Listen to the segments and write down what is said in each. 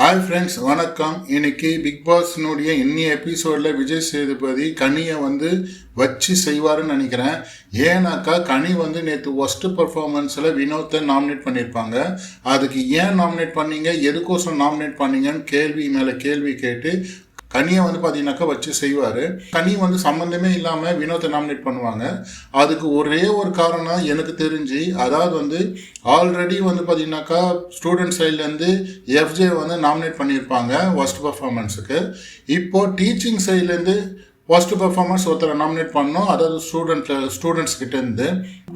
Hi friends வணக்கம். இன்னைக்கு big பாஸ்னுடைய இன்னி எபிசோடில் விஜய் சேதுபதி கனியை வந்து வச்சு செய்வாருன்னு நினைக்கிறேன். ஏன்னாக்கா கனி வந்து நேற்று ஒஸ்ட்டு பர்ஃபார்மன்ஸில் வினோத்தை நாமினேட் பண்ணியிருப்பாங்க அதுக்கு ஏன் நாமினேட் பண்ணீங்க? எதுக்கோசம் நாமினேட் பண்ணீங்கன்னு கேள்வி மேலே கேள்வி கேட்டு கனியை வந்து பார்த்தீங்கன்னாக்கா வச்சு செய்வார். கனி வந்து சம்மந்தமே இல்லாமல் வினோத்தை நாமினேட் பண்ணுவாங்க. அதுக்கு ஒரே ஒரு காரணம் எனக்கு தெரிஞ்சு அதாவது வந்து ஆல்ரெடி வந்து பார்த்தீங்கன்னாக்கா ஸ்டூடெண்ட் சைட்லேருந்து எஃப்ஜே வந்து நாமினேட் பண்ணியிருப்பாங்க ஒஸ்ட் பர்ஃபார்மன்ஸுக்கு இப்போது டீச்சிங் சைட்லேருந்து ஃபர்ஸ்ட் பெர்ஃபார்மன்ஸ் ஒருத்தரை நாமினேட் பண்ணோம் அதாவது ஸ்டூடெண்ட் ஸ்டூடெண்ட்ஸ் கிட்டேருந்து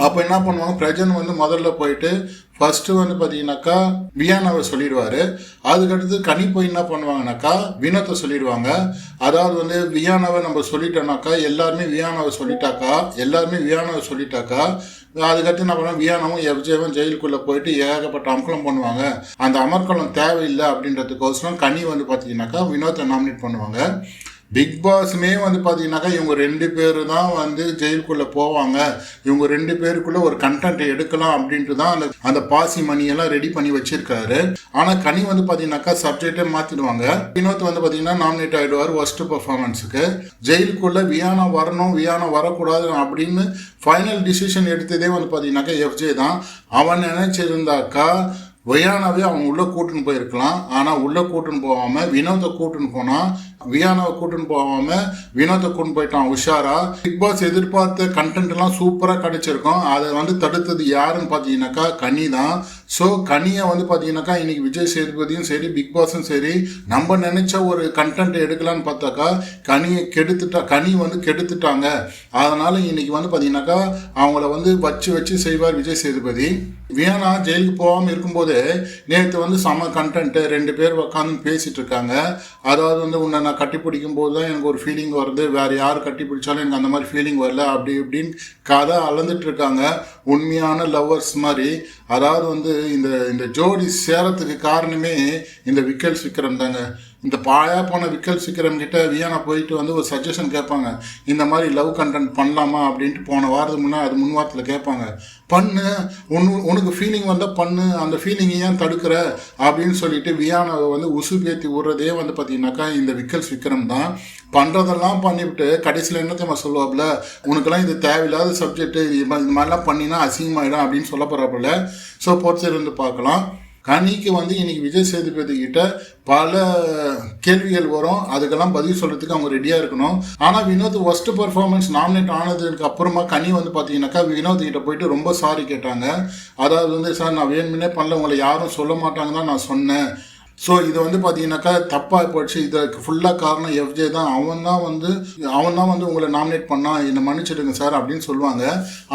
அப்போ என்ன பண்ணுவாங்க? பிரஜன் வந்து முதல்ல போயிட்டு ஃபர்ஸ்ட்டு வந்து பார்த்தீங்கன்னாக்கா வியானாவை சொல்லிடுவார். அதுக்கடுத்து கனி போய் என்ன பண்ணுவாங்கனாக்கா வினோத்தை சொல்லிடுவாங்க. அதாவது வந்து வியானாவை நம்ம சொல்லிட்டோம்னாக்கா எல்லாருமே வியானாவை சொல்லிட்டாக்கா எல்லாருமே வியானாவை சொல்லிட்டாக்கா அதுக்கடுத்து என்ன பண்ணுவோம் வியானமும் எஃப்ஜேவும் ஜெயிலுக்குள்ளே போயிட்டு ஏகப்பட்ட அமர்க்கலம் பண்ணுவாங்க. அந்த அமர்க்கலம் தேவையில்லை அப்படின்றதுக்கோசரம் கனி வந்து பார்த்தீங்கன்னாக்கா வினோத்தை நாமினேட் பண்ணுவாங்க. பிக் பாஸ்மே வந்து பார்த்தீங்கன்னாக்கா இவங்க ரெண்டு பேர் தான் வந்து ஜெயிலுக்குள்ளே போவாங்க. இவங்க ரெண்டு பேருக்குள்ளே ஒரு கண்டென்ட் எடுக்கலாம் அப்படின்ட்டு தான் அந்த அந்த பாசி மணியெல்லாம் ரெடி பண்ணி வச்சிருக்காரு. ஆனால் கனி வந்து பார்த்தீங்கன்னாக்கா சப்ஜெக்டே மாற்றிடுவாங்க வினோத் வந்து பார்த்தீங்கன்னா நாமினேட் ஆகிடுவார் ஒஸ்ட் பர்ஃபார்மன்ஸுக்கு ஜெயிலுக்குள்ளே வியானா வரணும் வியானா வரக்கூடாது அப்படின்னு ஃபைனல் டிசிஷன் எடுத்ததே வந்து பார்த்தீங்கன்னாக்கா எஃப்ஜே தான். அவன் நினைச்சிருந்தாக்கா வியானாவே அவங்க உள்ளே கூட்டுன்னு போயிருக்கலாம். ஆனால் உள்ளே கூட்டுன்னு போகாமல் வினோத்தை கூட்டுன்னு போனால் வியானாவை கூட்டுன்னு போகாமல் வினோத்தை கூட்டு போயிட்டான் உஷாரா. பிக் பாஸ் எதிர்பார்த்த கண்டென்ட்லாம் சூப்பராக கிடைச்சிருக்கும். அதை வந்து தடுத்தது யாருன்னு பார்த்தீங்கன்னாக்கா கனி தான். ஸோ கனியை வந்து பார்த்தீங்கன்னாக்கா இன்னைக்கு விஜய் சேதுபதியும் சரி பிக் பாஸும் சரி நம்ம நினைச்ச ஒரு கண்டென்ட் எடுக்கலான்னு பார்த்தாக்கா கனியை கெடுத்துட்டா கனி வந்து கெடுத்துட்டாங்க. அதனால இன்னைக்கு வந்து பார்த்தீங்கன்னாக்கா அவங்கள வந்து வச்சு வச்சு செய்வார் விஜய் சேதுபதி. வியானா ஜெயிலுக்கு போகாமல் இருக்கும்போது நேற்று வந்து செம கண்டென்ட்டு ரெண்டு பேர் உட்காந்து பேசிகிட்டு இருக்காங்க. அதாவது வந்து உன்னை நான் கட்டி பிடிக்கும் போது தான் எனக்கு ஒரு ஃபீலிங் வருது. வேறு யார் கட்டி பிடிச்சாலும் எனக்கு அந்த மாதிரி ஃபீலிங் வரல. அப்படி இப்படின்னு கதை அளந்துட்டு இருக்காங்க. உண்மையான லவ்வர்ஸ் மாதிரி. அதாவது வந்து இந்த இந்த ஜோடி சேரத்துக்கு காரணமே இந்த விக்கல்ஸ் விக்ரம் தாங்க. இந்த பாயா போன விக்கல் விக்ரம் கிட்ட வியானா போயிட்டு வந்து ஒரு சஜஷன் கேட்பாங்க. இந்த மாதிரி லவ் கண்டென்ட் பண்ணலாமா அப்படின்ட்டு போன வாரத்துக்கு முன்னே அது முன் வாரத்தில் கேட்பாங்க. பண்ணு உன் உனக்கு ஃபீலிங் வந்தால் பண்ணு அந்த ஃபீலிங் ஏன் தடுக்கிற? அப்படின்னு சொல்லிட்டு வியானாவை வந்து உசு பேத்தி விடுறதே வந்து பார்த்தீங்கன்னாக்கா இந்த விக்கல்ஸ் விக்ரம் தான். பண்ணுறதெல்லாம் பண்ணிவிட்டு கடைசியில் என்ன தெரியுமா சொல்லுவாப்புல? உனக்கெல்லாம் இது தேவையில்லாத சப்ஜெக்ட் இது மாதிரிலாம் பண்ணினா அசிங்கமாயிடும் அப்படின்னு சொல்ல போகிறாப்புல ஸோ பொறுத்திருந்து பார்க்கலாம். கனிக்கு வந்து இன்னைக்கு விஜய் சேதுபதி கிட்ட பல கேள்விகள் வரும். அதுக்கெல்லாம் பதில் சொல்றதுக்கு அவங்க ரெடியா இருக்கணும். ஆனா வினோத் ஒஸ்ட் பர்ஃபார்மன்ஸ் நாமினேட் ஆனதுக்கு அப்புறமா கனி வந்து பாத்தீங்கன்னாக்கா வினோத் கிட்ட போயிட்டு ரொம்ப சாரி கேட்டாங்க. அதாவது வந்து சார் நான் வேணுமுன்னே பண்ணல. உங்களை யாரும் சொல்ல மாட்டாங்க தான் நான் சொன்னேன். ஸோ இது வந்து பார்த்தீங்கன்னாக்கா தப்பாக போயிடுச்சு. இதற்கு ஃபுல்லாக காரணம் எஃப்ஜே தான். அவன் தான் வந்து அவன் தான் வந்து உங்களை நாமினேட் பண்ணான் என்னை மன்னிச்சிடுங்க சார் அப்படின்னு சொல்லுவாங்க.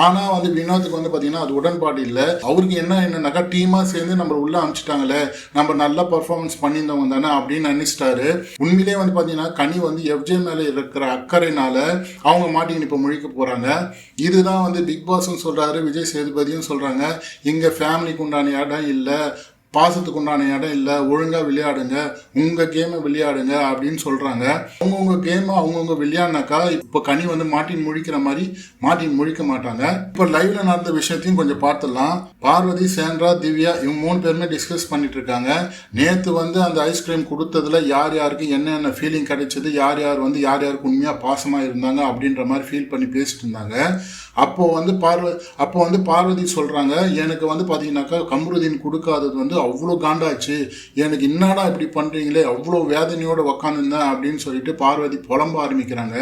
ஆனால் வந்து வினோத்துக்கு வந்து பார்த்தீங்கன்னா அது உடன்பாடு இல்லை. அவருக்கு என்ன என்னன்னாக்கா டீமாக சேர்ந்து நம்ம உள்ளே அனுப்பிச்சிட்டாங்களே நம்ம நல்லா பர்ஃபார்மன்ஸ் பண்ணியிருந்தவங்க தானே அப்படின்னு நினச்சிட்டாரு. உண்மையிலே வந்து பார்த்தீங்கன்னா கனி வந்து எஃப்ஜே மேலே இருக்கிற அக்கறையினால அவங்க மாட்டிக்கின்னு இப்போ முழிக்க போகிறாங்க இதுதான் வந்து பிக் பாஸ்ன்னு சொல்கிறாரு விஜய் சேதுபதியும் சொல்கிறாங்க எங்கள் ஃபேமிலிக்கு உண்டான இடம் இல்லை. பாசத்துக்கு உண்டான இடம் இல்லை ஒழுங்காக விளையாடுங்க உங்கள் கேமை விளையாடுங்க அப்படின்னு சொல்கிறாங்க அவங்கவுங்க கேமை அவங்கவுங்க விளையாடினாக்கா இப்போ கனி வந்து மாட்டின் முழிக்கிற மாதிரி மாட்டின் முழிக்க மாட்டாங்க. இப்போ லைவில் நடந்த விஷயத்தையும் கொஞ்சம் பார்த்துடலாம். பார்வதி சேந்திரா திவ்யா இவங்க மூணு பேருமே டிஸ்கஸ் பண்ணிட்டு இருக்காங்க. நேற்று வந்து அந்த ஐஸ்கிரீம் கொடுத்ததுல யார் யாருக்கு என்னென்ன ஃபீலிங் கிடைச்சது யார் யார் வந்து யார் யாருக்கு உண்மையாக பாசமாக இருந்தாங்க அப்படின்ற மாதிரி ஃபீல் பண்ணி பேசிட்டு இருந்தாங்க. அப்போது வந்து பார்வ அப்போ வந்து பார்வதி சொல்கிறாங்க எனக்கு வந்து பார்த்தீங்கன்னாக்கா கம்ருதீன் கொடுக்காதது வந்து அவ்வளோ காண்டாச்சு எனக்கு என்னடா இப்படி பண்ணுறீங்களே அவ்வளோ வேதனையோடு உக்காந்துருந்தேன் அப்படின்னு சொல்லிட்டு பார்வதி புலம்ப ஆரம்பிக்கிறாங்க.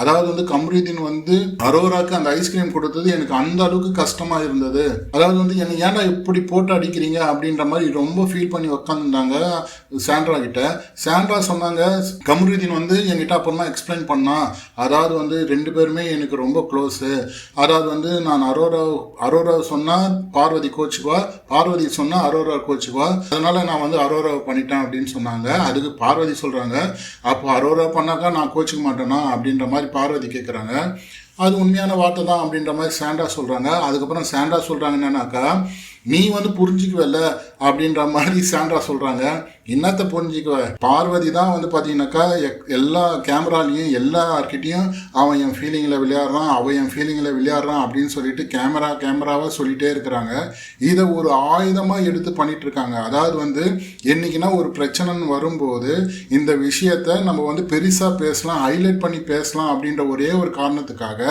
அதாவது வந்து கம்ருதீன் வந்து அரோராக்கு அந்த ஐஸ்கிரீம் கொடுத்தது எனக்கு அந்த அளவுக்கு கஷ்டமாக இருந்தது. அதாவது வந்து என்னை ஏன்டா இப்படி போட்டு அடிக்கிறீங்க அப்படின்ற மாதிரி ரொம்ப ஃபீல் பண்ணி உக்காந்துருந்தாங்க சாண்ட்ரா கிட்ட. சாண்ட்ரா சொன்னாங்க கம்ருதீன் வந்து என்கிட்ட அப்புறமா எக்ஸ்பிளைன் பண்ணா. அதாவது வந்து ரெண்டு பேருமே எனக்கு ரொம்ப க்ளோஸு அதாவது வந்து நான் அரோரா அரோரா சொன்னால் பார்வதி கோச்சுக்குவா பார்வதி சொன்னால் அரோரா கோச்சுக்குவா அதனால நான் வந்து அரோராவை பண்ணிட்டேன் அப்படின்னு சொன்னாங்க. அதுக்கு பார்வதி சொல்றாங்க. அப்போ அரோரா பண்ணாக்கா நான் கோச்சிக்க மாட்டேனா அப்படின்ற மாதிரி பார்வதி கேட்குறாங்க அது உண்மையான வார்த்தை தான் அப்படின்ற மாதிரி சாண்டா சொல்கிறாங்க அதுக்கப்புறம் சாண்டா சொல்கிறாங்க என்னன்னாக்கா நீ வந்து புரிஞ்சிக்குவல்ல அப்படின்ற மாதிரி சாண்ட்ரா சொல்கிறாங்க என்னத்த புரிஞ்சிக்குவ? பார்வதி தான் வந்து பார்த்தீங்கன்னாக்கா எல்லா கேமராலையும் எல்லார்கிட்டயும் அவன் என் ஃபீலிங்கில் விளையாடுறான் அவன் என் ஃபீலிங்கில் விளையாடுறான் அப்படின்னு சொல்லிட்டு கேமரா கேமராவாக சொல்லிகிட்டே இருக்கிறாங்க. இதை ஒரு ஆயுதமாக எடுத்து பண்ணிட்டு இருக்காங்க. அதாவது வந்து என்னைக்குன்னா ஒரு பிரச்சனைன்னு வரும்போது இந்த விஷயத்தை நம்ம வந்து பெருசாக பேசலாம் ஹைலைட் பண்ணி பேசலாம் அப்படின்ற ஒரே ஒரு காரணத்துக்காக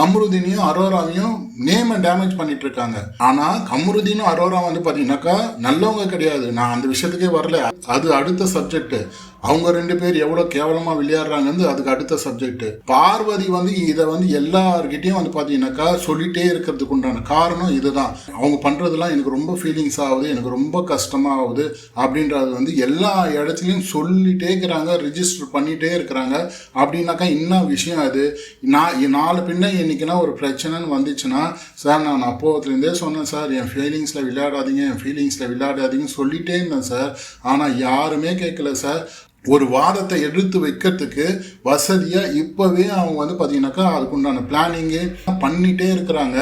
கமருதீனையும் அரோராவையும் நேமை டேமேஜ் பண்ணிட்டு இருக்காங்க ஆனா கமருதீனும் அரோரா வந்து பாத்தீங்கன்னாக்கா நல்லவங்க கிடையாது. நான் அந்த விஷயத்துக்கே வரல. அது அடுத்த சப்ஜெக்ட் அவங்க ரெண்டு பேர் எவ்வளவு கேவலமா விளையாடுறாங்கன்னு அதுக்கு அடுத்த சப்ஜெக்ட் பார்வதி வந்து இதை வந்து எல்லார்கிட்டையும் வந்து பாத்தீங்கன்னாக்கா சொல்லிட்டே இருக்கிறதுக்கு உண்டான காரணம் இதுதான். அவங்க பண்ணுறதுலாம் எனக்கு ரொம்ப ஃபீலிங்ஸ் ஆகுது எனக்கு ரொம்ப கஷ்டமா ஆகுது அப்படின்றது வந்து எல்லா இடத்துலையும் சொல்லிட்டே இருக்கிறாங்க ரிஜிஸ்டர் பண்ணிட்டே இருக்கிறாங்க. அப்படின்னாக்கா என்ன விஷயம் அது? நான் நாலு பின்ன என்னைக்குன்னா ஒரு பிரச்சனைன்னு வந்துச்சுன்னா சார் நான் அப்போத்துலேருந்தே சொன்னேன் சார் என் ஃபீலிங்ஸில் விளையாடாதீங்க என் ஃபீலிங்ஸில் விளையாடாதீங்கன்னு சொல்லிட்டே இருந்தேன் சார். ஆனால் யாருமே கேட்கல சார். ஒரு வாதத்தை எடுத்து வைக்கிறதுக்கு வசதியாக இப்போவே அவங்க வந்து பார்த்தீங்கன்னாக்கா அதுக்குண்டான பிளானிங்கு பண்ணிகிட்டே இருக்கிறாங்க.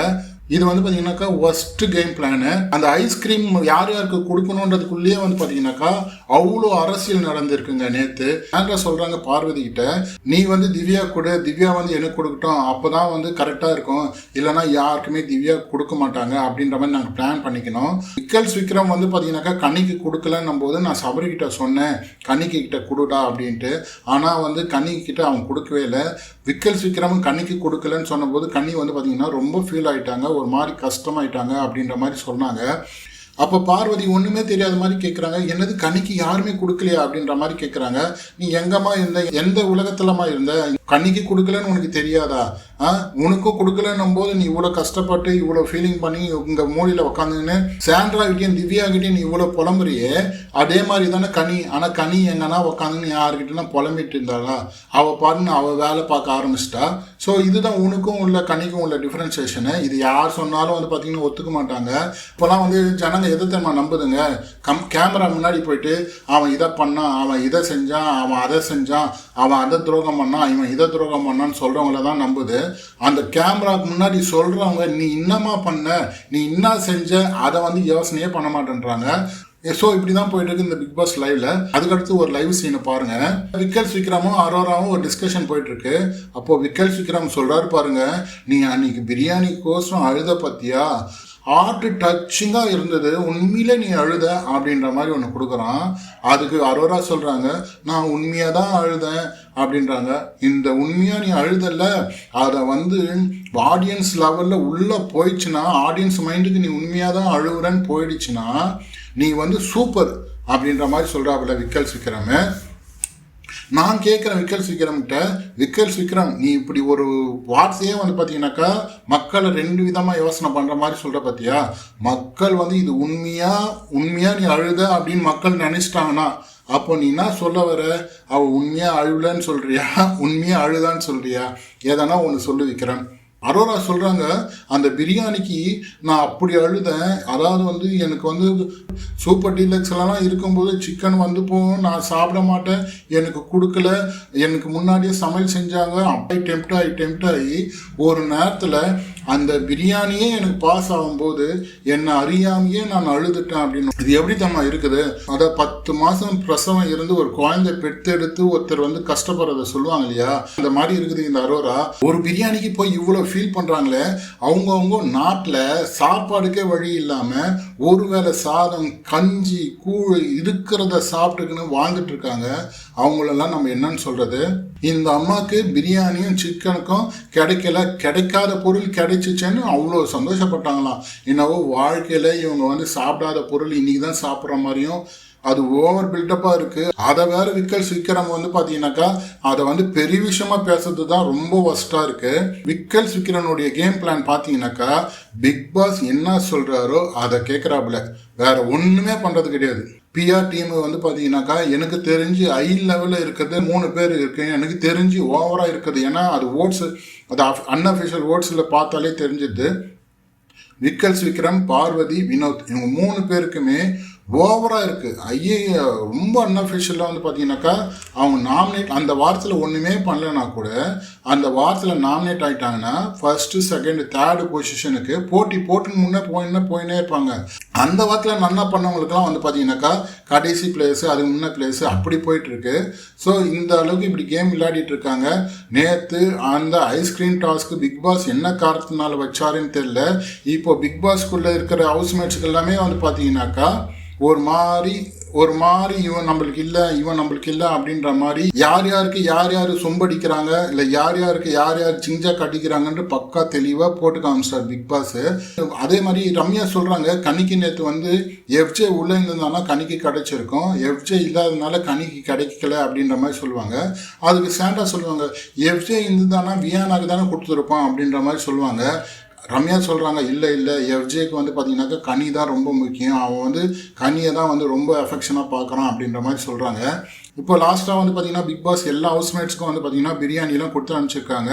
இது வந்து பார்த்தீங்கன்னாக்கா ஒஸ்ட் கேம் பிளானு அந்த ஐஸ்கிரீம் யார் யாருக்கு கொடுக்கணுன்றதுக்குள்ளேயே வந்து பார்த்தீங்கன்னாக்கா அவ்வளோ அரசியல் நடந்திருக்குங்க நேற்று ஆண்ட்ரா சொல்கிறாங்க பார்வதி கிட்ட நீ வந்து திவ்யா கொடு திவ்யா வந்து எனக்கு கொடுக்கட்டும். அப்போ தான் வந்து கரெக்டாக இருக்கும். இல்லைன்னா யாருக்குமே திவ்யா கொடுக்க மாட்டாங்க. அப்படின்ற மாதிரி நாங்கள் பிளான் பண்ணிக்கணும். விக்கல்ஸ் விக்ரம் வந்து பார்த்தீங்கன்னாக்கா கன்னிக்கு கொடுக்கலன்னும் போது நான் சபரிக்கிட்ட சொன்னேன். கன்னிக்கு கிட்ட கொடுடா அப்படின்ட்டு. ஆனால் வந்து கன்னிக்கு கிட்ட அவன் கொடுக்கவே இல்லை. விக்கல்ஸ் விக்ரமும் கன்னிக்கு கொடுக்கலன்னு சொன்னபோது கன்னி வந்து பார்த்தீங்கன்னா ரொம்ப ஃபீல் ஆகிட்டாங்க ஒரு மாதிரி கஷ்டமாயிட்டாங்க அப்படின்ற மாதிரி சொன்னாங்க. அப்போ பார்வதி ஒன்றுமே தெரியாத மாதிரி கேட்குறாங்க என்னது கனிக்கு யாருமே கொடுக்கலையா அப்படின்ற மாதிரி கேட்குறாங்க நீ எங்கம்மா இருந்த? எந்த உலகத்துலமா இருந்த? கன்னிக்கு கொடுக்கலன்னு உனக்கு தெரியாதா? உனக்கும் கொடுக்கலன்னும் போது நீ இவ்வளோ கஷ்டப்பட்டு இவ்வளோ ஃபீலிங் பண்ணி இந்த மூடியில் உட்காந்துன்னு சாண்ட்ராகிட்டையும் திவ்யாகிட்டையும் திவ்யா கிட்டேயும் நீ இவ்வளோ புலம்புறியே? அதே மாதிரி தானே கனி ஆனால் கனி என்னன்னா உட்காந்துன்னு யாருக்கிட்டனா புலம்பிட்டு இருந்தாளா? அவள் பாருன்னு அவள் வேலை பார்க்க ஆரம்பிச்சிட்டா. ஸோ இதுதான் உனக்கும் உள்ள கனிக்கும் உள்ள டிஃப்ரென்சேஷனு இது யார் சொன்னாலும் வந்து பார்த்தீங்கன்னா ஒத்துக்க மாட்டாங்க. இப்போலாம் வந்து ஜனங்க எதை தெரியுமா நம்புதுங்க? கம் கேமரா முன்னாடி போயிட்டு அவன் இதை பண்ணான் அவன் இதை செஞ்சான் அவன் அதை செஞ்சான் அவன் அதை துரோகம் பண்ணான் இவன் இதை துரோகம் பண்ணான்னு சொல்கிறவங்கள தான் நம்புது. அந்த கேமராக்கு முன்னாடி சொல்கிறவங்க நீ என்னம்மா பண்ண? நீ என்ன செஞ்ச? அதை வந்து யோசனையே பண்ண மாட்டேன்றாங்க. ஸோ இப்படி தான் போயிட்டு இருக்கு இந்த பிக் பாஸ் லைவ்ல அதுக்கடுத்து ஒரு லைவ் சீனை பாருங்க. விக்கல் விக்ரமும் அரோராவும் ஒரு டிஸ்கஷன் போயிட்டு இருக்கு அப்போ விக்கல் விக்ரம் சொல்றாரு பாருங்க நீ அன்னைக்கு பிரியாணி கோசம் அழுத பத்தியா? ஹார்ட் டச்சிங்காக இருந்தது. உண்மையிலே நீ அழுத அப்படின்ற மாதிரி ஒன்று கொடுக்குறான். அதுக்கு அரோரா சொல்கிறாங்க நான் உண்மையாக தான் அழுதேன் அப்படின்றாங்க. இந்த உண்மையாக நீ அழுதல்ல அதை வந்து ஆடியன்ஸ் லெவலில் உள்ளே போயிடுச்சுன்னா ஆடியன்ஸ் மைண்டுக்கு நீ உண்மையாக தான் அழுகுறன்னு போயிடுச்சுன்னா நீ வந்து சூப்பர் அப்படின்ற மாதிரி சொல்கிறாப்புல விக்கல் சிக்கிறமே நான் கேட்குறேன் விக்கல்ஸ் விக்ரம்கிட்ட விக்கல்ஸ் விக்ரம் நீ இப்படி ஒரு வார்த்தையே வந்து பார்த்தீங்கன்னாக்கா மக்களை ரெண்டு விதமாக யோசனை பண்ணுற மாதிரி சொல்கிற பார்த்தியா மக்கள் வந்து இது உண்மையாக உண்மையாக நீ அழுத அப்படின்னு மக்கள் நினச்சிட்டாங்கன்னா அப்போ நீ என்ன சொல்ல வர? அவள் உண்மையாக அழுலன்னு சொல்கிறியா உண்மையாக அழுதான்னு சொல்கிறியா எதனா ஒன்று சொல்லு விக்ரம். அரோரா சொல்கிறாங்க அந்த பிரியாணிக்கு நான் அப்படி அழுதேன். அதாவது வந்து எனக்கு வந்து சூப்பர் டீலக்ஸ் இருக்கும்போது சிக்கன் வந்து போகும் நான் சாப்பிட மாட்டேன். எனக்கு கொடுக்கல. எனக்கு முன்னாடியே சமையல் செஞ்சாங்க. அப்படி டெம்ட் ஆகி டெம்ட் ஆகி ஒரு நேரத்தில் அந்த பிரியாணியே எனக்கு பாஸ் ஆகும்போது என்னை அறியாமையே நான் அழுதுட்டேன் அப்படின்னு. இது எப்படி தம்மா இருக்குது? அதை பத்து மாதம் பிரசவம் இருந்து ஒரு குழந்தை பெற்றெடுத்து ஒருத்தர் வந்து கஷ்டப்படுறத சொல்லுவாங்க இல்லையா? அந்த மாதிரி இருக்குது இந்த அரோரா. ஒரு பிரியாணிக்கு போய் இவ்வளோ ஃபீல் பண்ணுறாங்களே அவங்கவுங்க நாட்டில் சாப்பாடுக்கே வழி இல்லாமல் ஒருவேளை சாதம் கஞ்சி கூழ் இருக்கிறத சாப்பிட்டுக்குன்னு வாழ்ந்துட்டு இருக்காங்க. அவங்களெல்லாம் நம்ம என்னன்னு சொல்கிறது இந்த அம்மாவுக்கு பிரியாணியும் சிக்கனுக்கும் கிடைக்கல கிடைக்காத பொருள் கிடைச்சிச்சேன்னு அவ்வளோ சந்தோஷப்பட்டாங்களாம். என்னவோ வாழ்க்கையில் இவங்க வந்து சாப்பிடாத பொருள் இன்னைக்கு தான் சாப்பிட்ற மாதிரியும் அது ஓவர் பில்டப்பாக இருக்குது அதை வேறு விக்கல்ஸ் விக்ரம் வந்து பார்த்தீங்கன்னாக்கா அதை வந்து பெரிய விஷயமா பேசுறது தான் ரொம்ப ஒஸ்ட்டாக இருக்குது விக்கல்ஸ் விக்ரனுடைய கேம் பிளான் பார்த்தீங்கன்னாக்கா பிக் பாஸ் என்ன சொல்கிறாரோ அதை கேட்குறாப்புல வேற ஒன்றுமே பண்ணுறது கிடையாது. பிஆர் டீம் வந்து பார்த்தீங்கன்னாக்கா எனக்கு தெரிஞ்சு ஐ லெவலில் இருக்கிறது மூணு பேர் இருக்கு எனக்கு தெரிஞ்சு ஓவராக இருக்குது. ஏன்னா அது ஓட்ஸ் அது அன்அஃபிஷியல் ஓட்ஸில் பார்த்தாலே தெரிஞ்சுது. விக்கல்ஸ் விக்ரம் பார்வதி வினோத் இவங்க மூணு பேருக்குமே ஓவராக இருக்குது ஐயே ரொம்ப அன்அஃபிஷியலாக வந்து பார்த்தீங்கன்னாக்கா அவங்க நாமினேட் அந்த வாரத்தில் ஒன்றுமே பண்ணலனா கூட அந்த வாரத்தில் நாமினேட் ஆகிட்டாங்கன்னா ஃபர்ஸ்ட்டு செகண்ட் தேர்டு பொசிஷனுக்கு போட்டி போட்டுன்னு முன்னே போயின்னு போயினே இருப்பாங்க. அந்த வாரத்தில் நல்லா பண்ணவங்களுக்குலாம் வந்து பார்த்தீங்கன்னாக்கா கடைசி பிளேஸு அதுக்கு முன்னே பிளேஸு அப்படி போயிட்டுருக்கு ஸோ இந்த அளவுக்கு இப்படி கேம் விளையாடிட்டு இருக்காங்க. நேற்று அந்த ஐஸ்கிரீம் டாஸ்க்கு பிக் பாஸ் என்ன காரணத்தினால வச்சாருன்னு தெரில இப்போ பிக் பாஸ்க்குள்ளே இருக்கிற ஹவுஸ்மேட்ஸுக்கு எல்லாமே வந்து பார்த்தீங்கன்னாக்கா ஒரு மாதிரி ஒரு மாதிரி இவன் நம்மளுக்கு இல்லை இவன் நம்மளுக்கு இல்லை அப்படின்ற மாதிரி யார் யாருக்கு யார் யார் சொம்படிக்கிறாங்க இல்லை யார் யாருக்கு யார் யார் சிஞ்சா கட்டிக்கிறாங்கன்ட்டு பக்கா தெளிவாக போட்டு காமிச்சார் பிக் பாஸ் அதே மாதிரி ரம்யா சொல்கிறாங்க கணிக்கு நேற்று வந்து எஃப்ஜே உள்ளே இருந்ததுனால கணிக்கு கிடைச்சிருக்கும் எஃப்ஜே இல்லாததுனால கணிக்கு கிடைக்கல அப்படின்ற மாதிரி சொல்லுவாங்க. அதுக்கு சாண்டா சொல்லுவாங்க எஃப்ஜே இருந்ததுதானா வியானாக்கு தானே கொடுத்துருப்பான் அப்படின்ற மாதிரி சொல்லுவாங்க. ரம்யா சொல்கிறாங்க இல்லை இல்லை எஃப்ஜேக்கு வந்து பார்த்தீங்கன்னாக்கா கனி தான் ரொம்ப முக்கியம். அவன் வந்து கனியை தான் வந்து ரொம்ப அஃபெக்ஷனாக பார்க்குறான் அப்படின்ற மாதிரி சொல்கிறாங்க இப்போ லாஸ்ட்டாக வந்து பார்த்தீங்கன்னா பிக் பாஸ் எல்லா ஹவுஸ்மேட்ஸ்க்கும் வந்து பார்த்தீங்கன்னா பிரியாணிலாம் கொடுத்து அனுப்பிச்சிருக்காங்க.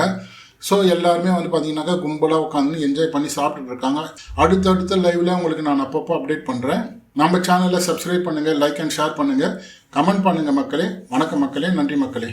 ஸோ எல்லாருமே வந்து பார்த்தீங்கன்னாக்கா கும்பலாக உட்காந்து என்ஜாய் பண்ணி சாப்பிட்டுட்டு இருக்காங்க. அடுத்தடுத்த லைவில் உங்களுக்கு நான் அப்பப்போ அப்டேட் பண்ணுறேன் நம்ம சேனலை சப்ஸ்கிரைப் பண்ணுங்கள் லைக் அண்ட் ஷேர் பண்ணுங்கள் கமெண்ட் பண்ணுங்கள் மக்களே. வணக்கம் மக்களே. நன்றி மக்களே.